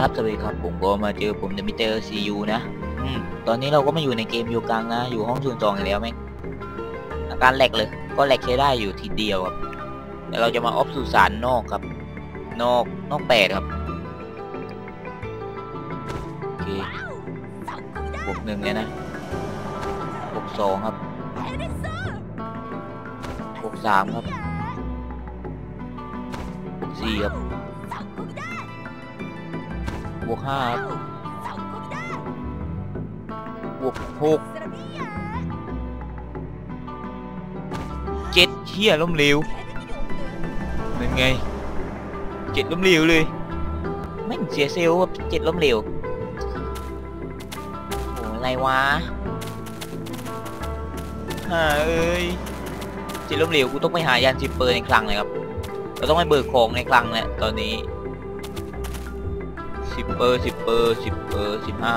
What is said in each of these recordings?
ครับสวัสดีครับผมก็มาเจอผมเดมิเตอร์ซียูนะอืมตอนนี้เราก็มาอยู่ในเกมอยู่กลางนะ อยู่ห้องศูนย์สองอีกแล้วแม่งอาการแหลกเลย ก็แหลกใช้ได้อยู่ทีเดียวครับเดี๋ยวเราจะมาออฟสุสานนอกครับ นอกนอกแปดครับโอเคบวกหนึ่งเลยนะบวกสองครับบวกสามครับบวกสี่ครับ บวกห้าบวกหกเจ็ดเฮียล้มเหลวนั่นไงเจ็ดล้มเหลวเลยแม่เสียเซลล์เจ็ดล้มเหลวโอ้อะไรวะฮ่าเอ้ยเจ็ดล้มเหลวกูต้องไปหายันซิปเปอร์ในคลังเลยครับเราต้องไปเบิกของในคลังแล้วตอนนี้ สิบเปอร์สิบเปอร์สิบเปอร์สิบห้า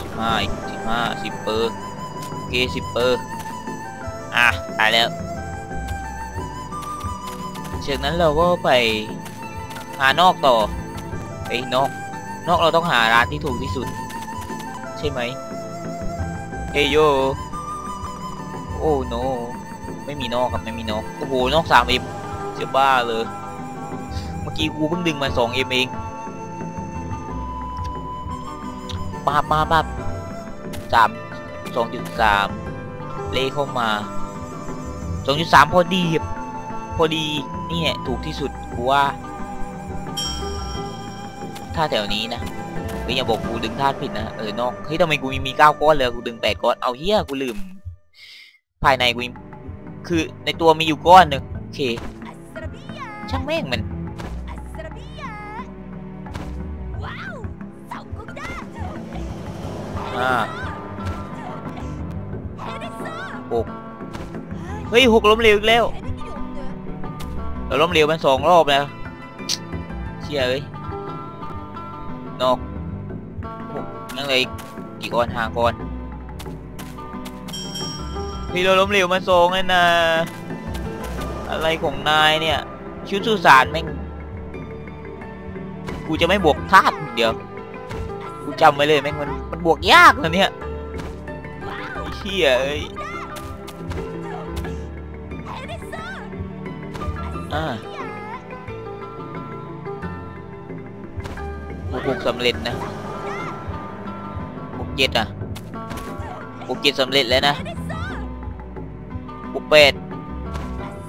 สิบห้าอีกสิบห้าสิบเปอร์โอเคสิบเปอร์อะตายแล้วจากนั้นเราก็ไปหานอกต่อไอ้นอก นอกเราต้องหาร้านที่ถูกที่สุด ใช่ไหมเฮโยโอ้โนไม่มีนอกครับไม่มีนอกโอ้โหนอกสามเอ็มจะบ้าเลย เมื่อกี้กูเพิ่งดึงมาสองเอ็มเอง ปาบมาปับสามสองจุดสามเลเข้ามาสองจุดสามพอดีพอดีนี่แหละถูกที่สุดกูว่า ถ้าแถวนี้นะเฮ้ยอย่าบอกกูดึงธาตุผิดนะเออนอกเฮ้ยทำไมกูมีมีเก้าก้อนเลยกูดึงแปดก้อนเอาเฮียกูลืม ภายในกูคือในตัวมีอยู่ก้อนหนึ่งโอเค ช่างแม่งมัน อ่าหกเฮ้ยหกล้มเหลวอีกแล้วเราล้มเหลวมันสองรอบแล้วเชี่ยเอ้ยนอกหกยังเลยกี่ก้อนห้าก้อนพี่เราล้มเหลวมันสองเลยนะอะไรของนายเนี่ยชุดสุสานแม่งกูจะไม่บวกธาตุเดี๋ยว กูจำไว้เลยแม่งมันมันบวกยากนะเนี่ยเชี่ยเอ้ยอ่าบวกหกสำเร็จนะบวกเจ็ดอะบวกเจ็ดสำเร็จแล้วนะบวกแปด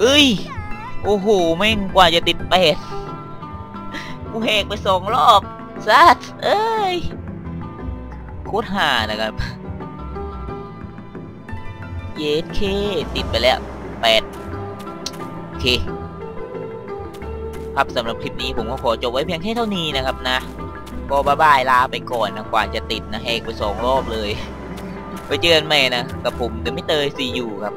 เอ้ย โอ้โหแม่งกว่าจะติดแปดกูแหกไปสองรอบซัดเอ้ย คตรห่านะครับ เยสเคติดไปแล้วแปดโอเค ครับสำหรับคลิปนี้ผมก็ขอจบไว้เพียงแค่เท่านี้นะครับนะ ก็บายบายลาไปก่อนนะกว่าจะติดนะแหกไปสองรอบเลย ไปเจอกันใหม่นะ กับผมเดมิเตอร์ซีอยู่ครับ